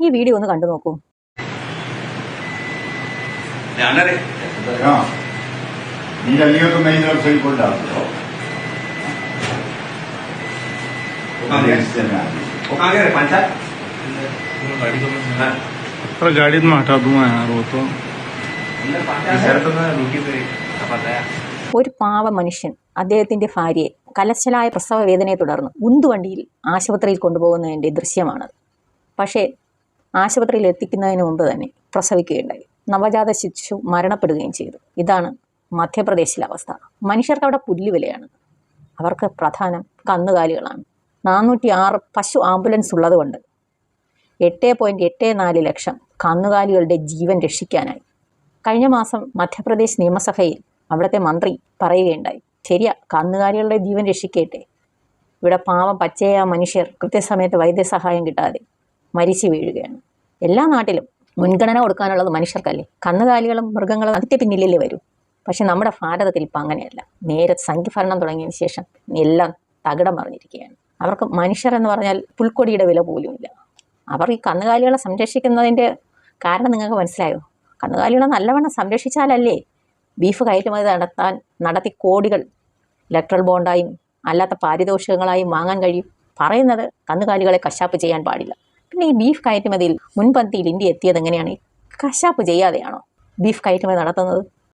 ഈ വീഡിയോ ഒന്ന് കണ്ടു നോക്കൂ ഞാനേ Ja. Mira, lío con medio del soy por dato. आगे पंचायत पर गाडीत मग हटा दूँ यार वो तो ഒരു പാവ മനുഷ്യൻ അദ്ദേഹത്തിന്റെ ഭാര്യയെ കലശലായ പ്രസവ വേദനയെ തുടർന്ന് ഉന്തുവണ്ടിയിൽ ആശുപത്രിയിൽ കൊണ്ടുപോകുന്നതിന്റെ ദൃശ്യമാണത് പക്ഷേ ആശുപത്രിയിൽ എത്തിക്കുന്നതിന് മുമ്പ് തന്നെ പ്രസവിക്കുകയുണ്ടായി. നവജാത ശിശു മരണപ്പെടുകയും ചെയ്തു. ഇതാണ് മധ്യപ്രദേശിലെ അവസ്ഥ. മനുഷ്യർക്ക് അവിടെ പുല്ലുവിലയാണ്. അവർക്ക് പ്രധാനം കന്നുകാലികളാണ്. നാനൂറ്റി ആറ് പശു ആംബുലൻസ് ഉള്ളതുകൊണ്ട് എട്ട് പോയിന്റ് എട്ട് നാല് ലക്ഷം കന്നുകാലികളുടെ ജീവൻ രക്ഷിക്കാനായി. കഴിഞ്ഞ മാസം മധ്യപ്രദേശ് നിയമസഭയിൽ അവിടുത്തെ മന്ത്രി പറയുകയുണ്ടായി. ശരിയാ കന്നുകാലികളുടെ ജീവൻ രക്ഷിക്കട്ടെ. ഇവിടെ പാവം പച്ചയായ മനുഷ്യർ കൃത്യസമയത്ത് വൈദ്യസഹായം കിട്ടാതെ മരിച്ചു വീഴുകയാണ്. എല്ലാ നാട്ടിലും മുൻഗണന കൊടുക്കാനുള്ളത് മനുഷ്യർക്കല്ലേ? കന്നുകാലികളും മൃഗങ്ങളും അതിന്റെ പിന്നിലല്ലേ വരും. പക്ഷെ നമ്മുടെ ഭാരതത്തിൽ ഇപ്പം അങ്ങനെയല്ല. നേരെ സംഖ്യഭരണം തുടങ്ങിയതിന് ശേഷം എല്ലാം തകിടം മറിഞ്ഞിരിക്കുകയാണ്. അവർക്ക് മനുഷ്യർ എന്ന് പറഞ്ഞാൽ പുൽക്കൊടിയുടെ വില പോലുമില്ല. അവർ ഈ കന്നുകാലികളെ സംരക്ഷിക്കുന്നതിന്റെ കാരണം നിങ്ങൾക്ക് മനസ്സിലായോ? കന്നുകാലികളെ നല്ലവണ്ണം സംരക്ഷിച്ചാലല്ലേ ബീഫ് കയറ്റുമതി നടത്താൻ നടത്തി കോടികൾ ഇലക്ട്രൽ ബോണ്ടായും അല്ലാത്ത പാരിതോഷികങ്ങളായും വാങ്ങാൻ കഴിയും. പറയുന്നത് കന്നുകാലികളെ കശാപ്പ് ചെയ്യാൻ പാടില്ല. ഈ ബീഫ് കയറ്റുമതിയിൽ മുൻപന്തിയിൽ ഇന്ത്യ എത്തിയത് എങ്ങനെയാണ് കശാപ്പ് ചെയ്യാതെയാണോ ബീഫ് കയറ്റുമതി നടത്തുന്നത്?